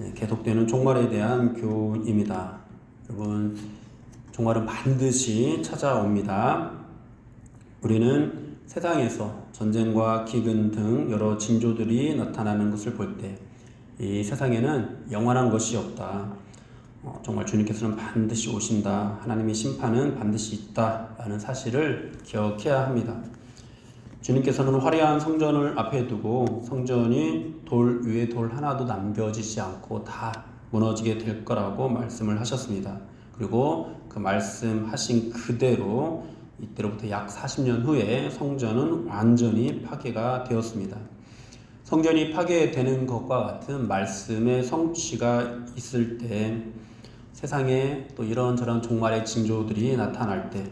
네, 계속되는 종말에 대한 교훈입니다. 여러분, 종말은 반드시 찾아옵니다. 우리는 세상에서 전쟁과 기근 등 여러 징조들이 나타나는 것을 볼 때, 이 세상에는 영원한 것이 없다. 어, 정말 주님께서는 반드시 오신다. 하나님의 심판은 반드시 있다 라는 사실을 기억해야 합니다. 주님께서는 화려한 성전을 앞에 두고 성전이 돌 위에 돌 하나도 남겨지지 않고 다 무너지게 될 거라고 말씀을 하셨습니다. 그리고 그 말씀하신 그대로 이때로부터 약 40년 후에 성전은 완전히 파괴가 되었습니다. 성전이 파괴되는 것과 같은 말씀의 성취가 있을 때 세상에 또 이런저런 종말의 징조들이 나타날 때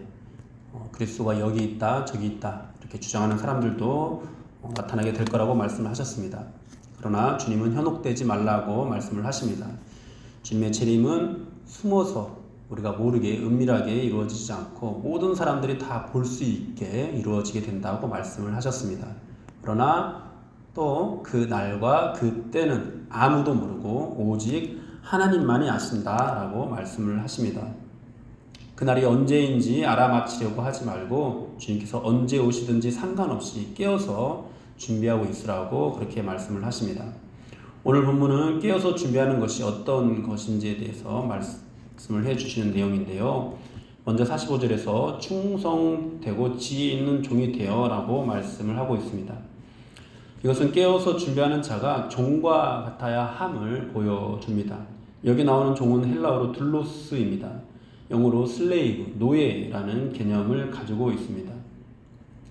어, 그리스도가 여기 있다 저기 있다 이렇게 주장하는 사람들도 어, 나타나게 될 거라고 말씀을 하셨습니다. 그러나 주님은 현혹되지 말라고 말씀을 하십니다. 주님의 재림은 숨어서 우리가 모르게 은밀하게 이루어지지 않고 모든 사람들이 다 볼 수 있게 이루어지게 된다고 말씀을 하셨습니다. 그러나 또 그 날과 그 때는 아무도 모르고 오직 하나님만이 아신다라고 말씀을 하십니다. 그날이 언제인지 알아맞히려고 하지 말고 주님께서 언제 오시든지 상관없이 깨어서 준비하고 있으라고 그렇게 말씀을 하십니다. 오늘 본문은 깨어서 준비하는 것이 어떤 것인지에 대해서 말씀을 해 주시는 내용인데요. 먼저 45절에서 충성되고 지혜 있는 종이 되어 라고 말씀을 하고 있습니다. 이것은 깨어서 준비하는 자가 종과 같아야 함을 보여줍니다. 여기 나오는 종은 헬라어로 둘로스입니다. 영어로 슬레이브, 노예라는 개념을 가지고 있습니다.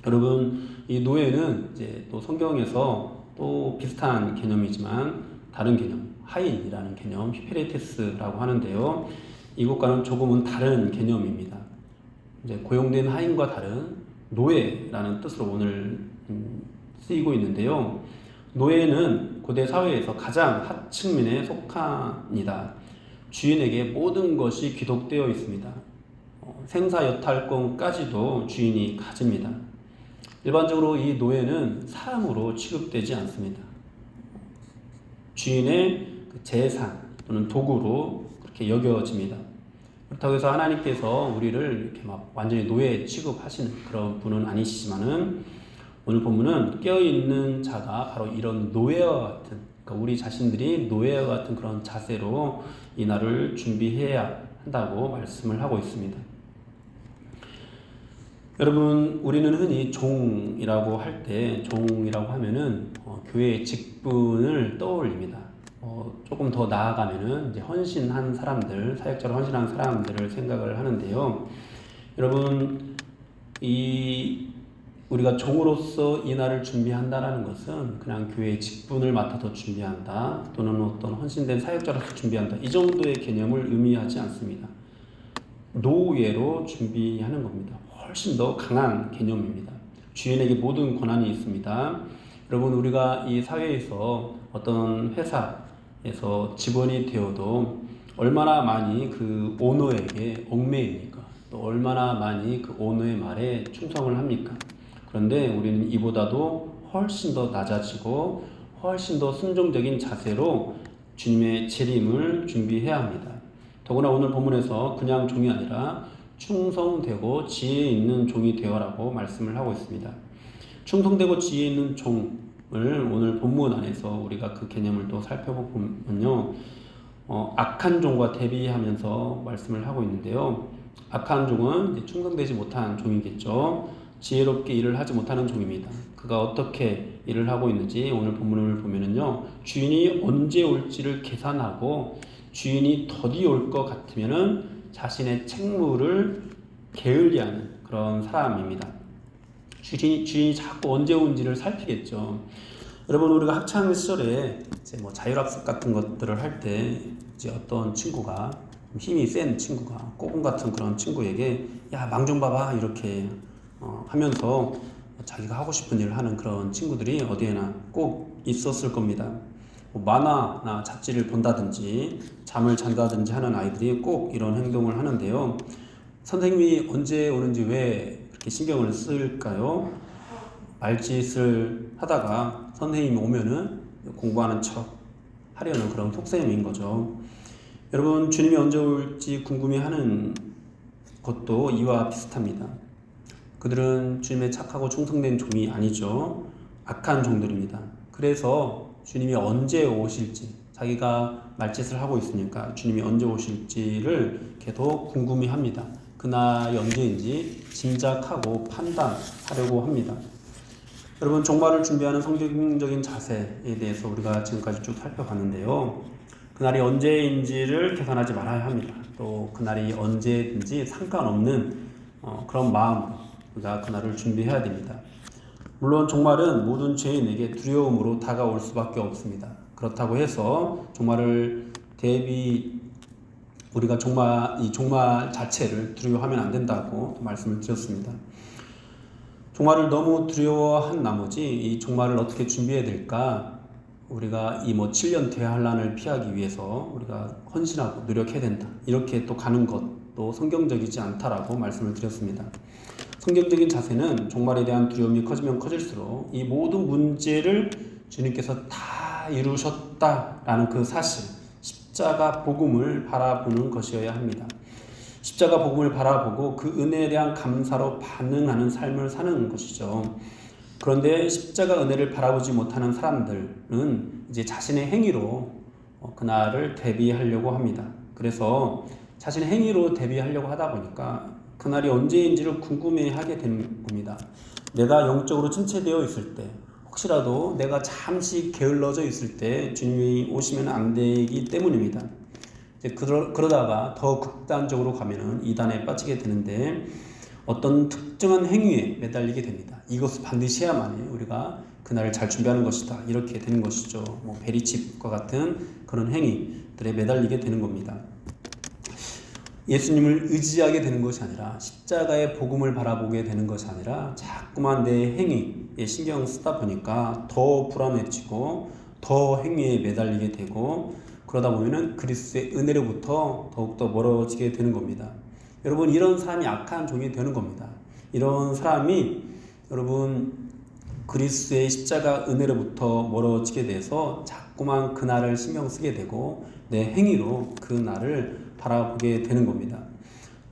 여러분, 이 노예는 이제 또 성경에서 또 비슷한 개념이지만 다른 개념, 하인이라는 개념, 히페레테스라고 하는데요. 이것과는 조금은 다른 개념입니다. 이제 고용된 하인과 다른 노예라는 뜻으로 오늘 음, 쓰이고 있는데요. 노예는 고대 사회에서 가장 하층민에 속합니다. 주인에게 모든 것이 귀독되어 있습니다. 어, 생사 여탈권까지도 주인이 가집니다. 일반적으로 이 노예는 사람으로 취급되지 않습니다. 주인의 그 재산 또는 도구로 그렇게 여겨집니다. 그렇다고 해서 하나님께서 우리를 이렇게 막 완전히 노예 취급하시는 그런 분은 아니시지만은 오늘 본문은 깨어 있는 자가 바로 이런 노예와 같은 그러니까 우리 자신들이 노예와 같은 그런 자세로 이 날을 준비해야 한다고 말씀을 하고 있습니다. 여러분, 우리는 흔히 종이라고 할 때, 종이라고 하면은 어, 교회의 직분을 떠올립니다. 어, 조금 더 나아가면은 이제 헌신한 사람들, 사역자로 헌신한 사람들을 생각을 하는데요. 여러분, 이 우리가 종으로서 이 날을 준비한다라는 것은 그냥 교회의 직분을 맡아서 준비한다 또는 어떤 헌신된 사역자로서 준비한다 이 정도의 개념을 의미하지 않습니다. 노예로 준비하는 겁니다. 훨씬 더 강한 개념입니다. 주인에게 모든 권한이 있습니다. 여러분 우리가 이 사회에서 어떤 회사에서 직원이 되어도 얼마나 많이 그 오너에게 얽매입니까? 또 얼마나 많이 그 오너의 말에 충성을 합니까? 그런데 우리는 이보다도 훨씬 더 낮아지고 훨씬 더 순종적인 자세로 주님의 재림을 준비해야 합니다. 더구나 오늘 본문에서 그냥 종이 아니라 충성되고 지혜 있는 종이 되어라고 말씀을 하고 있습니다. 충성되고 지혜 있는 종을 오늘 본문 안에서 우리가 그 개념을 또 살펴보면요. 어, 악한 종과 대비하면서 말씀을 하고 있는데요. 악한 종은 충성되지 못한 종이겠죠. 지혜롭게 일을 하지 못하는 종입니다. 그가 어떻게 일을 하고 있는지 오늘 본문을 보면은요. 주인이 언제 올지를 계산하고 주인이 더디 올 것 같으면은 자신의 책무를 게을리하는 그런 사람입니다. 주인이, 주인이 자꾸 언제 온지를 살피겠죠. 여러분 우리가 학창 시절에 이제 뭐 자율학습 같은 것들을 할 때 이제 어떤 친구가 힘이 센 친구가 꼬금 같은 그런 친구에게 야 망 좀 봐봐 이렇게 어, 하면서 자기가 하고 싶은 일을 하는 그런 친구들이 어디에나 꼭 있었을 겁니다. 뭐 만화나 잡지를 본다든지 잠을 잔다든지 하는 아이들이 꼭 이런 행동을 하는데요. 선생님이 언제 오는지 왜 그렇게 신경을 쓸까요? 말짓을 하다가 선생님이 오면은 공부하는 척 하려는 그런 속셈인 거죠. 여러분 주님이 언제 올지 궁금해하는 것도 이와 비슷합니다. 그들은 주님의 착하고 충성된 종이 아니죠. 악한 종들입니다. 그래서 주님이 언제 오실지 자기가 말짓을 하고 있으니까 주님이 언제 오실지를 계속 궁금해 합니다. 그날이 언제인지 짐작하고 판단하려고 합니다. 여러분 종말을 준비하는 성경적인 자세에 대해서 우리가 지금까지 쭉 살펴봤는데요. 그날이 언제인지를 계산하지 말아야 합니다. 또 그날이 언제든지 상관없는 어, 그런 마음 우리가 그날을 준비해야 됩니다. 물론 종말은 모든 죄인에게 두려움으로 다가올 수밖에 없습니다. 그렇다고 해서 종말을 대비 우리가 종말 이 종말 자체를 두려워하면 안 된다고 말씀을 드렸습니다. 종말을 너무 두려워한 나머지 이 종말을 어떻게 준비해야 될까? 우리가 이 뭐 7년 대환란을 피하기 위해서 우리가 헌신하고 노력해야 된다. 이렇게 또 가는 것도 성경적이지 않다라고 말씀을 드렸습니다. 성경적인 자세는 종말에 대한 두려움이 커지면 커질수록 이 모든 문제를 주님께서 다 이루셨다라는 그 사실, 십자가 복음을 바라보는 것이어야 합니다. 십자가 복음을 바라보고 그 은혜에 대한 감사로 반응하는 삶을 사는 것이죠. 그런데 십자가 은혜를 바라보지 못하는 사람들은 이제 자신의 행위로 어, 그날을 대비하려고 합니다. 그래서 자신의 행위로 대비하려고 하다 보니까 그날이 언제인지를 궁금해하게 되는 겁니다. 내가 영적으로 침체되어 있을 때, 혹시라도 내가 잠시 게을러져 있을 때 주님이 오시면 안 되기 때문입니다. 이제 그러, 그러다가 더 극단적으로 가면은 이단에 빠지게 되는데 어떤 특정한 행위에 매달리게 됩니다. 이것을 반드시 해야만이 우리가 그날을 잘 준비하는 것이다. 이렇게 되는 것이죠. 뭐 베리칩과 같은 그런 행위들에 매달리게 되는 겁니다. 예수님을 의지하게 되는 것이 아니라 십자가의 복음을 바라보게 되는 것이 아니라 자꾸만 내 행위에 신경 쓰다 보니까 더 불안해지고 더 행위에 매달리게 되고 그러다 보면은 그리스도의 은혜로부터 더욱더 멀어지게 되는 겁니다. 여러분 이런 사람이 악한 종이 되는 겁니다. 이런 사람이 여러분 그리스도의 십자가 은혜로부터 멀어지게 돼서 자 꾸만 그 날을 신경 쓰게 되고 내 행위로 그 날을 바라보게 되는 겁니다.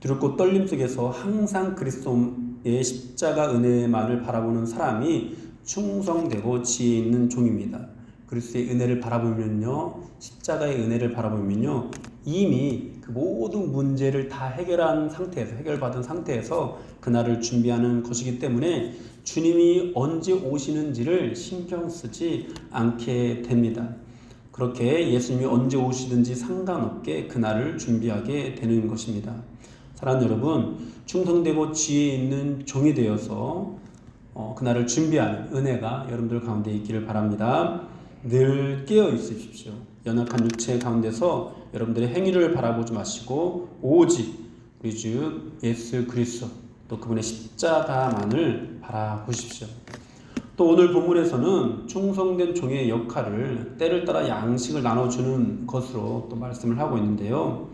두렵고 떨림 속에서 항상 그리스도의 십자가 은혜만을 바라보는 사람이 충성되고 지혜 있는 종입니다. 그리스도의 은혜를 바라보면요, 십자가의 은혜를 바라보면요, 이미 그 모든 문제를 다 해결한 상태에서 해결받은 상태에서 그날을 준비하는 것이기 때문에 주님이 언제 오시는지를 신경 쓰지 않게 됩니다. 그렇게 예수님이 언제 오시든지 상관없게 그날을 준비하게 되는 것입니다. 사랑하는 여러분, 충성되고 지혜 있는 종이 되어서 어, 그날을 준비하는 은혜가 여러분들 가운데 있기를 바랍니다. 늘 깨어 있으십시오. 연약한 육체 가운데서 여러분들의 행위를 바라보지 마시고 오직 우리 주 예수 그리스도 또 그분의 십자가만을 바라보십시오. 또 오늘 본문에서는 충성된 종의 역할을 때를 따라 양식을 나눠주는 것으로 또 말씀을 하고 있는데요.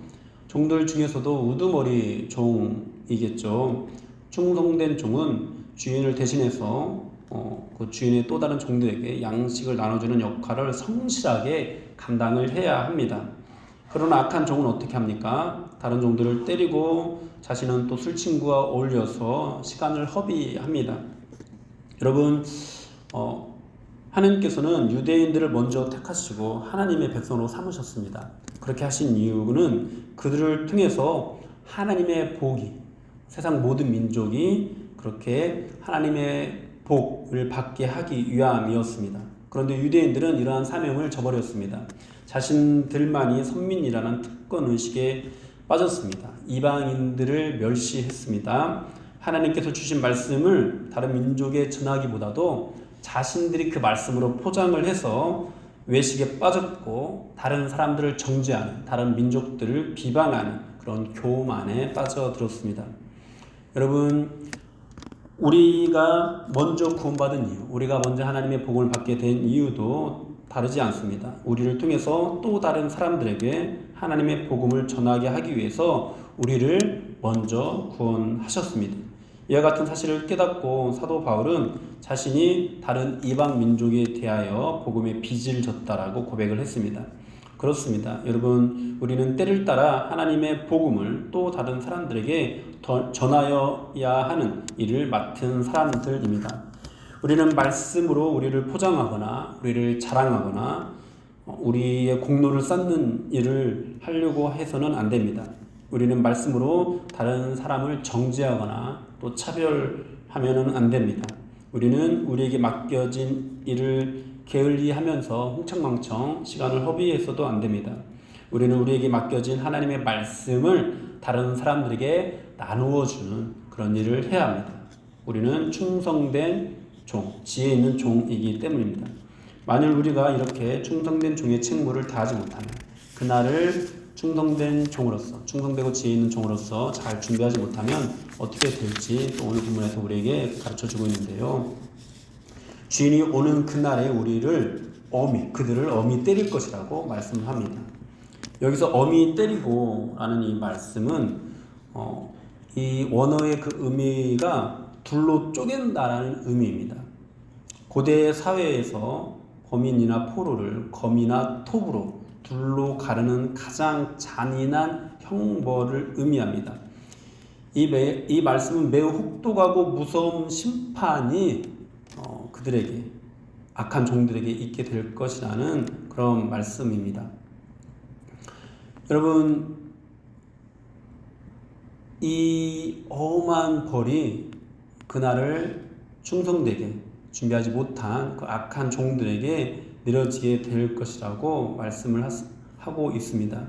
종들 중에서도 우두머리 종이겠죠. 충성된 종은 주인을 대신해서 어, 그 주인의 또 다른 종들에게 양식을 나눠주는 역할을 성실하게 감당을 해야 합니다. 그러나 악한 종은 어떻게 합니까? 다른 종들을 때리고 자신은 또 술친구와 어울려서 시간을 허비합니다. 여러분, 어, 하나님께서는 유대인들을 먼저 택하시고 하나님의 백성으로 삼으셨습니다. 그렇게 하신 이유는 그들을 통해서 하나님의 복이 세상 모든 민족이 그렇게 하나님의 복을 받게 하기 위함이었습니다. 그런데 유대인들은 이러한 사명을 저버렸습니다. 자신들만이 선민이라는 특권 의식에 빠졌습니다. 이방인들을 멸시했습니다. 하나님께서 주신 말씀을 다른 민족에 전하기보다도 자신들이 그 말씀으로 포장을 해서 외식에 빠졌고 다른 사람들을 정죄하는 다른 민족들을 비방하는 그런 교만에 빠져들었습니다. 여러분 우리가 먼저 구원받은 이유, 우리가 먼저 하나님의 복을 받게 된 이유도 다르지 않습니다. 우리를 통해서 또 다른 사람들에게 하나님의 복음을 전하게 하기 위해서 우리를 먼저 구원하셨습니다. 이와 같은 사실을 깨닫고 사도 바울은 자신이 다른 이방 민족에 대하여 복음의 빚을 졌다라고 고백을 했습니다. 그렇습니다. 여러분, 우리는 때를 따라 하나님의 복음을 또 다른 사람들에게 더 전하여야 하는 일을 맡은 사람들입니다. 우리는 말씀으로 우리를 포장하거나 우리를 자랑하거나 어, 우리의 공로를 쌓는 일을 하려고 해서는 안 됩니다. 우리는 말씀으로 다른 사람을 정죄하거나 또 차별하면은 안 됩니다. 우리는 우리에게 맡겨진 일을 게을리하면서 흥청망청 시간을 허비해서도 안 됩니다. 우리는 우리에게 맡겨진 하나님의 말씀을 다른 사람들에게 나누어 주는 그런 일을 해야 합니다. 우리는 충성된 종, 지혜 있는 종이기 때문입니다. 만일 우리가 이렇게 충성된 종의 책무를 다하지 못하면 그날을 충성된 종으로서 충성되고 지혜 있는 종으로서 잘 준비하지 못하면 어떻게 될지 또 오늘 본문에서 우리에게 가르쳐 주고 있는데요. 주인이 오는 그날에 우리를 어미 그들을 어미 때릴 것이라고 말씀합니다. 여기서 어미 때리고 라는 이 말씀은 어, 이 원어의 그 의미가 둘로 쪼갠다라는 의미입니다. 고대 사회에서 범인이나 포로를 검이나 톱으로 둘로 가르는 가장 잔인한 형벌을 의미합니다. 이, 매, 이 말씀은 매우 혹독하고 무서운 심판이 어, 그들에게 악한 종들에게 있게 될 것이라는 그런 말씀입니다. 여러분 이 어마한 벌이 그날을 충성되게 준비하지 못한 그 악한 종들에게 내려지게 될 것이라고 말씀을 하고 있습니다.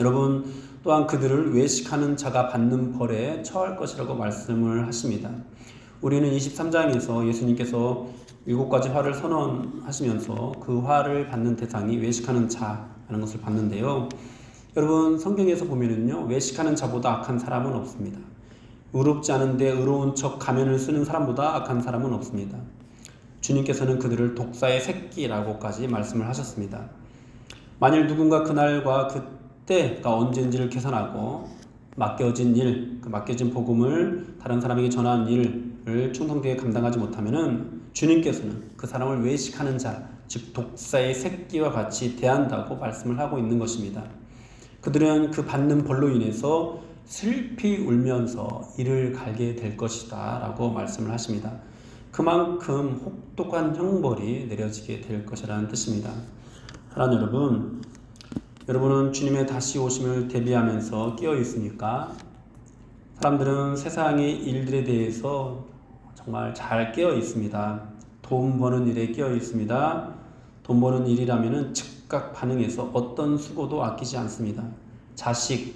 여러분 또한 그들을 외식하는 자가 받는 벌에 처할 것이라고 말씀을 하십니다. 우리는 23장에서 예수님께서 일곱 가지 화를 선언하시면서 그 화를 받는 대상이 외식하는 자라는 것을 봤는데요. 여러분 성경에서 보면은요 외식하는 자보다 악한 사람은 없습니다. 의롭지 않은데 의로운 척 가면을 쓰는 사람보다 악한 사람은 없습니다. 주님께서는 그들을 독사의 새끼라고까지 말씀을 하셨습니다. 만일 누군가 그날과 그때가 언제인지를 계산하고 맡겨진 일, 그 맡겨진 복음을 다른 사람에게 전하는 일을 충성되게 감당하지 못하면은 주님께서는 그 사람을 외식하는 자, 즉 독사의 새끼와 같이 대한다고 말씀을 하고 있는 것입니다. 그들은 그 받는 벌로 인해서 슬피 울면서 이를 갈게 될 것이다 라고 말씀을 하십니다. 그만큼 혹독한 형벌이 내려지게 될 것이라는 뜻입니다. 사랑하는 여러분, 여러분은 주님의 다시 오심을 대비하면서 끼어 있으니까 사람들은 세상의 일들에 대해서 정말 잘 깨어 있습니다. 돈 버는 일에 깨어 있습니다. 돈 버는 일이라면 즉 각 반응해서 어떤 수고도 아끼지 않습니다. 자식,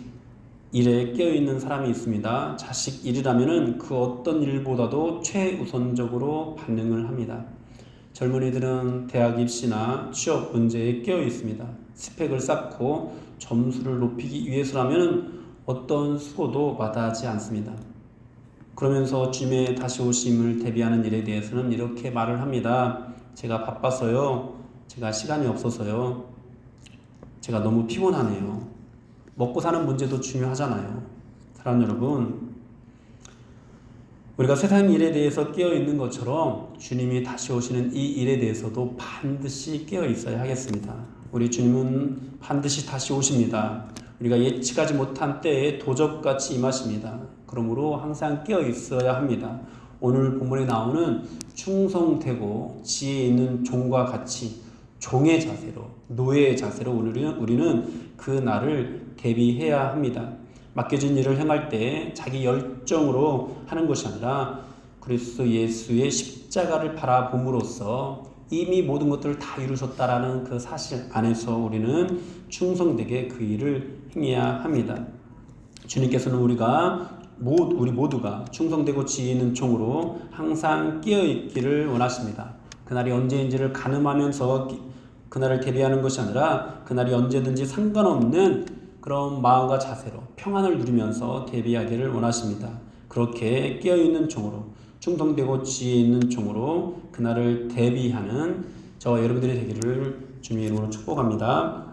일에 깨어 있는 사람이 있습니다. 자식 일이라면은 그 어떤 일보다도 최우선적으로 반응을 합니다. 젊은이들은 대학 입시나 취업 문제에 깨어 있습니다. 스펙을 쌓고 점수를 높이기 위해서라면 어떤 수고도 마다하지 않습니다. 그러면서 주님의 다시 오심을 대비하는 일에 대해서는 이렇게 말을 합니다. 제가 바빠서요. 제가 시간이 없어서요. 제가 너무 피곤하네요. 먹고 사는 문제도 중요하잖아요. 사랑 여러분, 우리가 세상 일에 대해서 깨어 있는 것처럼 주님이 다시 오시는 이 일에 대해서도 반드시 깨어 있어야 하겠습니다. 우리 주님은 반드시 다시 오십니다. 우리가 예측하지 못한 때에 도적같이 임하십니다. 그러므로 항상 깨어 있어야 합니다. 오늘 본문에 나오는 충성되고 지혜 있는 종과 같이 종의 자세로 노예의 자세로 우리는 우리는 그 날을 대비해야 합니다. 맡겨진 일을 행할 때 자기 열정으로 하는 것이 아니라 그리스도 예수의 십자가를 바라봄으로써 이미 모든 것들을 다 이루셨다라는 그 사실 안에서 우리는 충성되게 그 일을 행해야 합니다. 주님께서는 우리가 우리 모두가 충성되고 지혜 있는 종으로 항상 끼어 있기를 원하십니다. 그날이 언제인지를 가늠하면서 그날을 대비하는 것이 아니라 그날이 언제든지 상관없는 그런 마음과 자세로 평안을 누리면서 대비하기를 원하십니다. 그렇게 깨어있는 종으로 충동되고 지혜 있는 종으로 그날을 대비하는 저와 여러분들이 되기를 주님의 이름으로 축복합니다.